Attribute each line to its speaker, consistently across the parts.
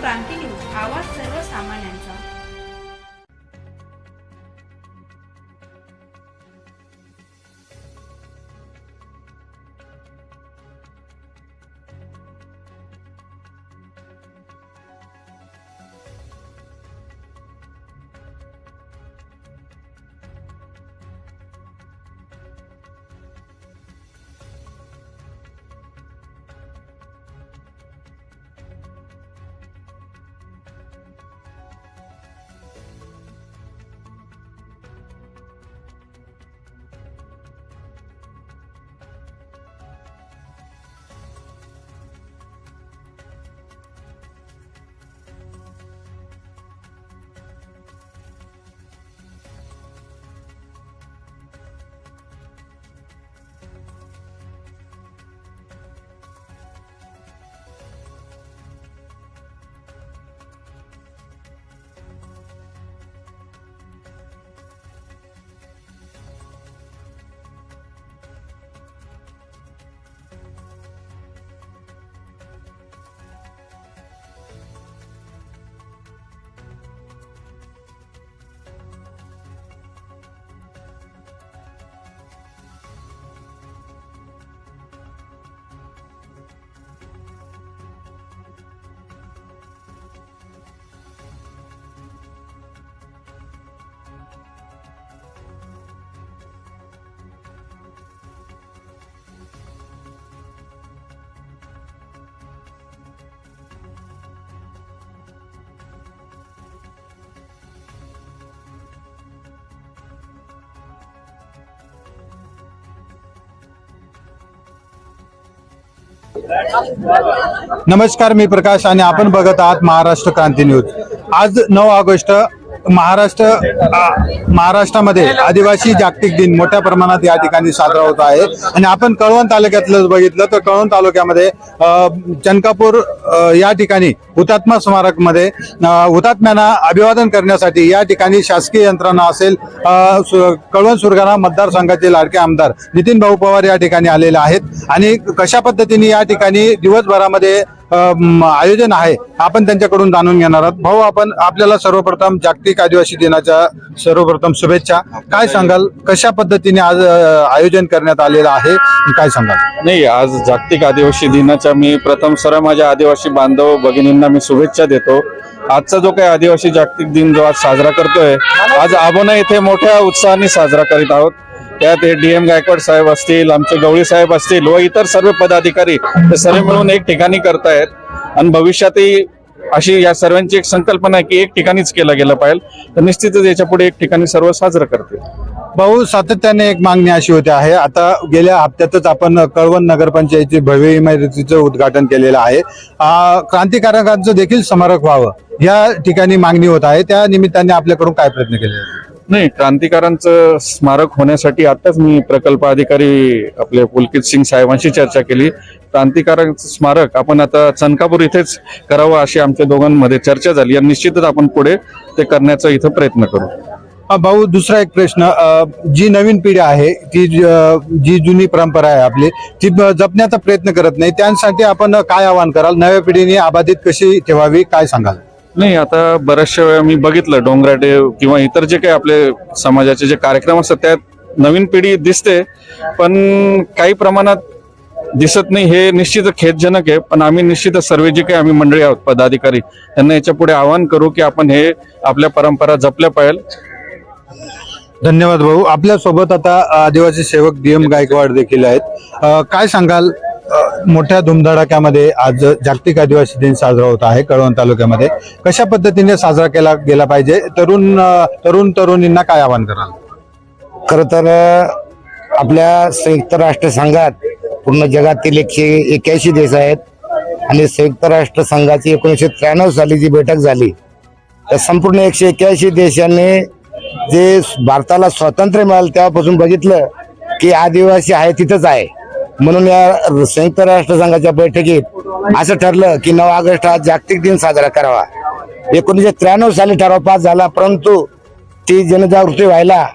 Speaker 1: क्रांती news आवाज सर्वसामान्यांचा.
Speaker 2: नमस्कार मी प्रकाश आणि आपण बघत आहात महाराष्ट्र क्रांती न्यूज. आज नऊ ऑगस्ट महाराष्ट्र महाराष्ट्रामध्ये आदिवासी जागतिक दिन मोठ्या प्रमाणात या ठिकाणी साजरा होत आहे. आणि आपण कळवण तालुक्यातलं बघितलं तर कळवण तालुक्यामध्ये चनकापूर या ठिकाणी हुतात्मा स्मारकमध्ये हुतात्म्यांना अभिवादन करण्यासाठी या ठिकाणी शासकीय यंत्रणा असेल कळवण सुरगाणा मतदारसंघाचे लाडके आमदार नितीन भाऊ पवार या ठिकाणी आलेले आहेत. आणि कशा पद्धतीने या ठिकाणी दिवसभरामध्ये आयोजन आहे आपण त्यांच्याकडून जाणून घेणार आहोत. भाऊ आपण आपल्याला सर्वप्रथम जागतिक आदिवासी दिनाच्या सर्वप्रथम शुभेच्छा. काय सांगाल? कशा पद्धतीने आज आयोजन करण्यात आलेलं आहे? काय सांगाल?
Speaker 3: नाही आज जागतिक आदिवासी दिनाच्या मी प्रथम सर्व माझ्या आदिवासी बांधव भगिनींना मी शुभेच्छा देतो. आजचा जो काही आदिवासी जागतिक दिन जो आज साजरा करतोय आज आबोना येथे मोठ्या उत्साहाने साजरा करीत आहोत. त्यात हे डी एम गायकवाड साहेब असतील आमचे गवळी साहेब असतील व इतर सर्व पदाधिकारी हे सर्व मिळून एक ठिकाणी करतायत. आणि भविष्यातही अशी या सर्वांची एक संकल्पना आहे की एक ठिकाणीच केलं गेलं पाहिजे. तर निश्चितच याच्यापुढे एक ठिकाणी सर्व साजरं करतील.
Speaker 2: भाऊ सातत्याने एक मागणी अशी होती आहे आता गेल्या हप्त्यातच आपण कळवण नगरपंचायतीची भव्य इमारतीचं उद्घाटन केलेलं आहे. क्रांतिकारकांचं देखील स्मारक व्हावं या ठिकाणी मागणी होत आहे. त्या निमित्ताने आपल्याकडून काय प्रयत्न केले?
Speaker 3: नाही क्रांतिकारांचं स्मारक होण्यासाठी आताच मी प्रकल्प अधिकारी आपले पुलकित सिंग साहेबांशी चर्चा केली. क्रांतिकारांचं स्मारक आपण आता चनकापूर इथेच करावं अशी आमच्या दोघांमध्ये चर्चा झाली. आणि निश्चितच आपण पुढे ते करण्याचा इथं प्रयत्न करू.
Speaker 2: भाऊ दुसरा एक प्रश्न. जी नवीन पिढी आहे ती ज- जी जुनी परंपरा आहे आपली ती जपण्याचा प्रयत्न करत नाही. त्यांसाठी आपण काय आवाहन कराल? नव्या पिढीने आबाधित कशी ठेवावी? काय सांगाल?
Speaker 3: नाही आता बऱ्याचशा वेळा मी बघितलं डोंगराडे किंवा इतर जे काही आपले समाजाचे जे कार्यक्रम असतात त्यात नवीन पिढी दिसते पण काही प्रमाणात दिसत नाही हे निश्चित खेदजनक आहे पण आम्ही निश्चित सर्व जे काही आम्ही मंडळी आहोत पदाधिकारी त्यांना याच्यापुढे आवाहन करू की आपण हे आपल्या परंपरा जपल्या पाहिजे.
Speaker 2: धन्यवाद भाऊ. आपल्यासोबत आता आदिवासी सेवक डीएम गायकवाड देखील आहेत. काय सांगाल? मोठ्या धुमधडाक्यामध्ये आज जागतिक आदिवासी दिन साजरा होत आहे कळवण तालुक्यामध्ये. कशा पद्धतीने साजरा केला गेला पाहिजे? तरुण तरुण तरुणींना काय आवाहन कराल?
Speaker 4: खर तर आपल्या संयुक्त राष्ट्र संघात पूर्ण जगातील एकशे एक्याऐंशी देश आहेत आणि संयुक्त राष्ट्र संघाची एकोणीसशे त्र्याण्णव साली जी बैठक झाली त्या संपूर्ण एकशे एक्याऐंशी देशांनी जे भारताला स्वातंत्र्य मिळालं तेव्हापासून बघितलं की आदिवासी आहे तिथंच आहे. म्हणून या संयुक्त राष्ट्र संघाच्या बैठकीत असं ठरलं की नऊ ऑगस्ट हा जागतिक दिन साजरा करावा. एकोणीसशे त्र्याण्णव साली ठराव पास झाला परंतु ती जनजागृती व्हायला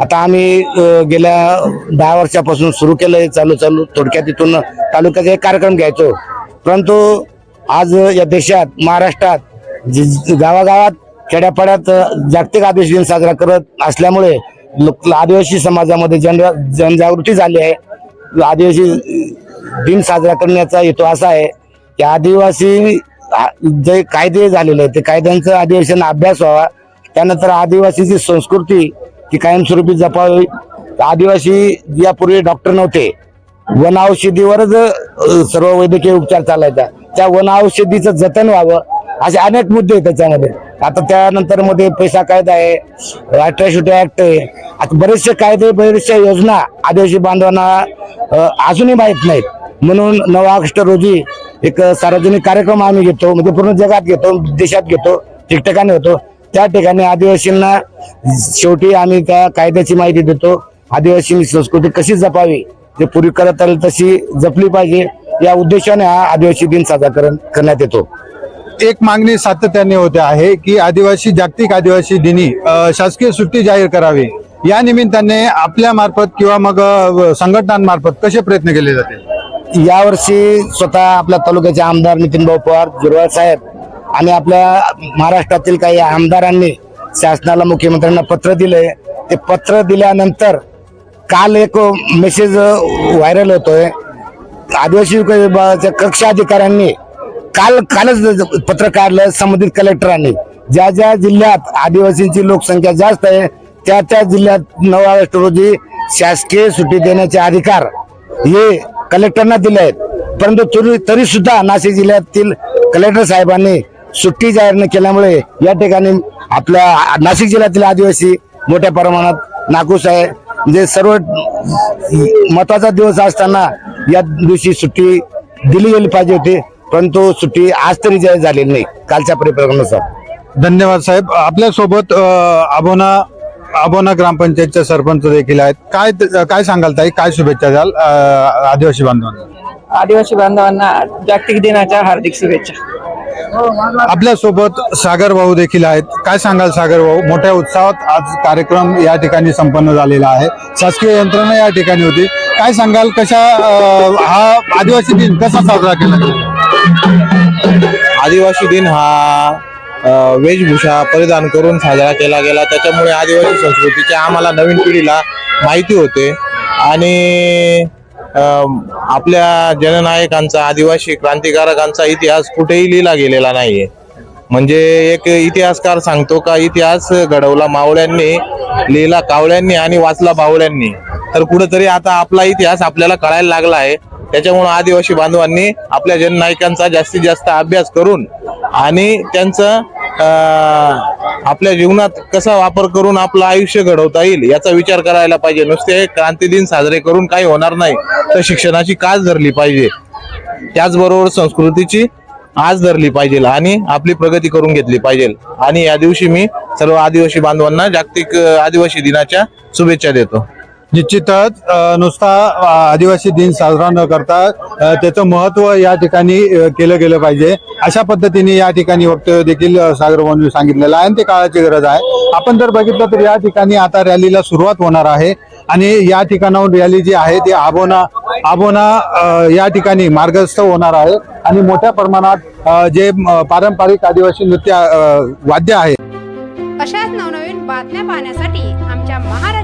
Speaker 4: आता आम्ही गेल्या दहा वर्षापासून सुरू केलं हे चालू चालू थोडक्यात तिथून तालुक्याचा एक कार्यक्रम घ्यायचो. परंतु आज या देशात महाराष्ट्रात गावागावात खेड्यापाड्यात जागतिक आदिवासी दिन साजरा करत असल्यामुळे लोक आदिवासी समाजामध्ये जन जनजागृती झाली आहे. आदिवासी दिन साजरा करण्याचा हेतू असा आहे की आदिवासी जे कायदे झालेले आहेत ते कायद्यांचा आदिवासींना अभ्यास व्हावा. त्यानंतर आदिवासीची संस्कृती ती कायमस्वरूपी जपावी. आदिवासी यापूर्वी डॉक्टर नव्हते. वन औषधीवरच सर्व वैद्यकीय उपचार चालायचा. त्या वन औषधीचं जतन व्हावं. असे अनेक मुद्दे आहेत त्याच्यामध्ये. आता त्यानंतरमध्ये पैसा कायदा आहे अट्रॅसिटी ऍक्ट आहे. आता बरेचसे कायदे बरेचशा योजना आदिवासी बांधवांना अजूनही माहीत नाहीत. म्हणून नऊ ऑगस्ट रोजी एक सार्वजनिक कार्यक्रम आम्ही घेतो म्हणजे पूर्ण जगात घेतो देशात घेतो ठिकठिकाणी होतो. त्या ठिकाणी आदिवासींना शेवटी आम्ही त्या कायद्याची माहिती देतो. आदिवासी संस्कृती कशी जपावी ते पूर्वी करत आली तशी जपली पाहिजे. या उद्देशाने हा आदिवासी दिन साजरा करण- करण्यात येतो.
Speaker 2: एक मागणी सातत्याने होते आहे की आदिवासी जागतिक आदिवासी दिनी शासकीय सुट्टी जाहीर करावी. या निमित्ताने आपल्या मार्फत किंवा मग संघटनांमार्फत कसे प्रयत्न केले जातील?
Speaker 4: यावर्षी स्वतः आपल्या तालुक्याचे आमदार नितीन भाऊ पवार जुरवाळ साहेब आणि आपल्या महाराष्ट्रातील काही आमदारांनी शासनाला मुख्यमंत्र्यांना पत्र दिले. ते पत्र दिल्यानंतर काल एक मेसेज व्हायरल होतोय. आदिवासी विभागाच्या कक्ष अधिकाऱ्यांनी काल कालच पत्र काढलं संबंधित कलेक्टरांनी ज्या ज्या जिल्ह्यात आदिवासींची लोकसंख्या जास्त आहे त्या त्या जिल्ह्यात नऊ ऑगस्ट रोजी शासकीय सुट्टी देण्याचे अधिकार हे कलेक्टरना दिले आहेत. परंतु तरी तरी सुद्धा नाशिक जिल्ह्यातील कलेक्टर साहेबांनी सुट्टी जाहीर न केल्यामुळे या ठिकाणी आपल्या नाशिक जिल्ह्यातील आदिवासी मोठ्या प्रमाणात नाखुश आहे. म्हणजे सर्व महत्त्वाचा दिवस असताना या दिवशी सुट्टी दिली गेली पाहिजे होती. परंतु सुट्टी आज तरी झालेली नाही कालच्या परिप्रकारानुसार
Speaker 2: धन्यवाद साहेब. आपल्यासोबत आबोना आबोना ग्रामपंचायतचे सरपंच देखील आहेत. काय काय सांगाल ताई? काय शुभेच्छा द्याल आदिवासी बांधवांना?
Speaker 5: आदिवासी बांधवांना जागतिक दिनाच्या हार्दिक शुभेच्छा.
Speaker 2: आपल्यासोबत सागर भाऊ देखील आहेत. काय सांगाल सागर भाऊ? मोठ्या उत्साहात आज कार्यक्रम या ठिकाणी संपन्न झालेला आहे. शासकीय यंत्रणा या ठिकाणी होती. काय सांगाल? कशा हा आदिवासी दिन कसा साजरा केला
Speaker 6: आदिवासी दिन हा वेशभूषा परिधान करून साजरा केला गेला. त्याच्यामुळे आदिवासी संस्कृतीच्या आम्हाला नवीन पिढीला माहिती होते. आणि आपल्या जननायकांचा आदिवासी क्रांतिकारकांचा इतिहास कुठेही लिहिला गेलेला नाहीये. म्हणजे एक इतिहासकार सांगतो का इतिहास घडवला मावळ्यांनी लिहिला कावळ्यांनी आणि वाचला बावळ्यांनी तर कुठेतरी आता आपला इतिहास आपल्याला कळायला लागला आहे. त्याच्यामुळे आदिवासी बांधवांनी आपल्या जननायकांचा जास्तीत जास्त अभ्यास करून आणि त्यांचं आपल्या जीवनात कसा वापर करून आपलं आयुष्य घडवता येईल याचा विचार करायला पाहिजे. नुसते क्रांती दिन साजरे करून काही होणार नाही तर शिक्षणाची कास धरली पाहिजे. त्याचबरोबर संस्कृतीची आज धरली पाहिजे आणि आपली प्रगती करून घेतली पाहिजे. आणि या दिवशी मी सर्व आदिवासी बांधवांना जागतिक आदिवासी दिनाच्या शुभेच्छा देतो.
Speaker 2: निश्चितच नुसता आदिवासी दिन साजरा न करता त्याचं महत्त्व या ठिकाणी केलं गेलं पाहिजे. अशा पद्धतीने या ठिकाणी वक्तव्य देखील सागर बनवी सांगितलेलं आहे आणि ते काळाची गरज आहे. आपण जर बघितलं तर या ठिकाणी आता रॅलीला सुरुवात होणार आहे आणि या ठिकाणाहून रॅली जी आहे ती आबोना आबोना या ठिकाणी मार्गस्थ होणार आहे आणि मोठ्या प्रमाणात जे पारंपरिक आदिवासी नृत्य वाद्य आहे.
Speaker 1: अशाच नवनवीन बातम्या पाहण्यासाठी आमच्या महाराष्ट्र